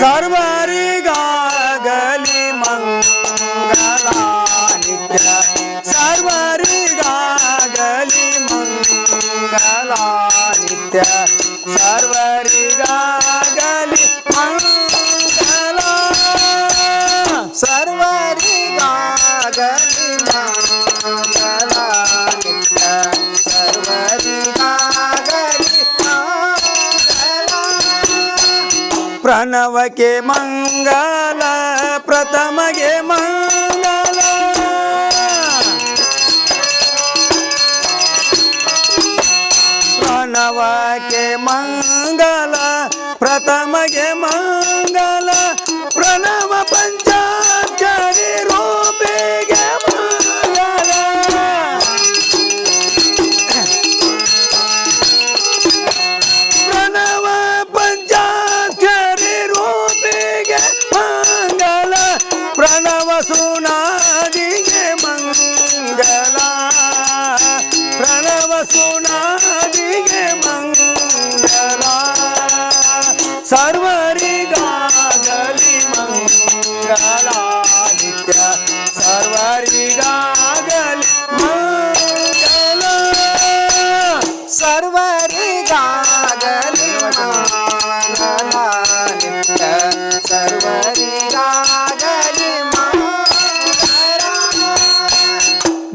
ಸರ್ವ ಮಾನವಕ್ಕೆ ಮಂಗಲ ಪ್ರಥಮಗೆ ಮಂಗ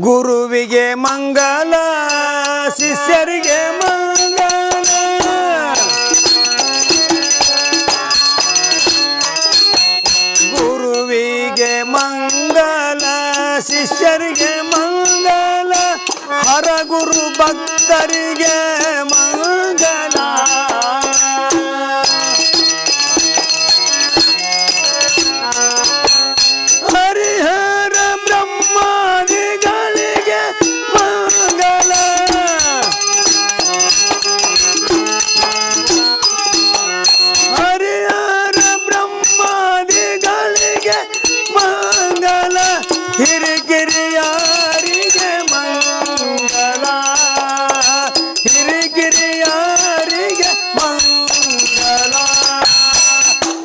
ಗುರುವಿಗೆ ಮಂಗಲ ಶಿಷ್ಯರಿಗೆ ಮಂಗಲ. ಗುರುವಿಗೆ ಮಂಗಲ ಶಿಷ್ಯರಿಗೆ ಮಂಗಲ. ಹರಗುರು ಭಕ್ತರಿಗೆ ಹಿರಿಗಿರಿಯಾರಿಗೆ ಮಂಗಲ. ಹಿರಿಗಿರಿಯಾರಿಗೆ ಮಂಗಲ.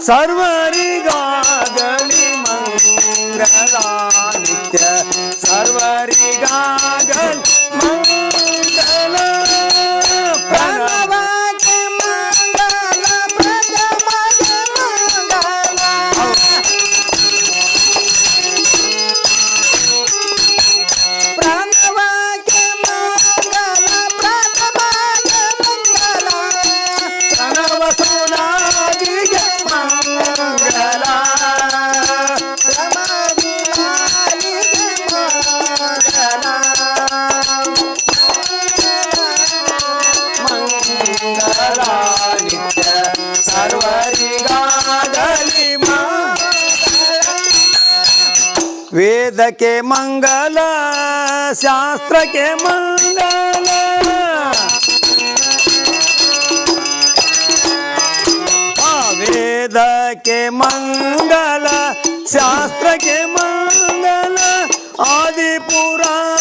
ಸರ್ವರಿಗಾಗಲಿ ಮಂಗಲ ನಿತ್ಯ. ಸರ್ವರಿಗಾಗಲಿ ಮಂಗಲ. ನಿತ್ಯ ಸರ್ವರಿಗಾಗಲಿ ವೇದಕ್ಕೆ ಮಂಗಲ ಶಾಸ್ತ್ರಕ್ಕೆ ಮಂಗಲ. ವೇದಕ್ಕೆ ಮಂಗಲ ಶಾಸ್ತ್ರಕ್ಕೆ ಮಂಗಲ. ಆದಿಪುರಾಣ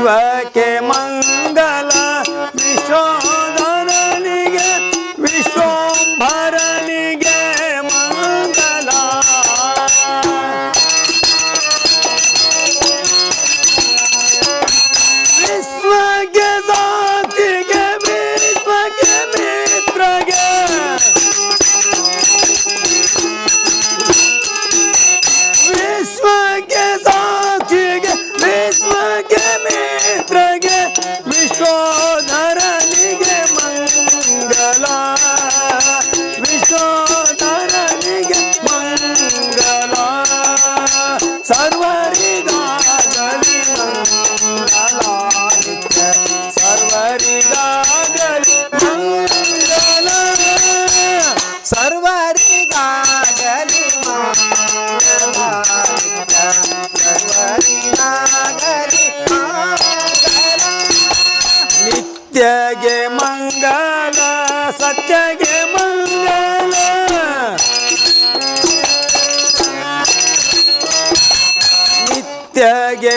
विश्व के मां ಸರ್ವರಿಗಾಗಲಿ ಮಂಗಲ ನಿತ್ಯಗೆ ಮಂಗಲ ಸತ್ಯಗೆ ಮಂಗಲ. ನಿತ್ಯಗೆ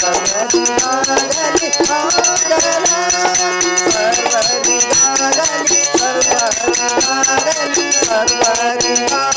ಸರ್ವರಿಗಾಗಲಿ ಸರ್ವರಿಗಾಗಲಿ ಸರ್ವರಿಗಾಗಲಿ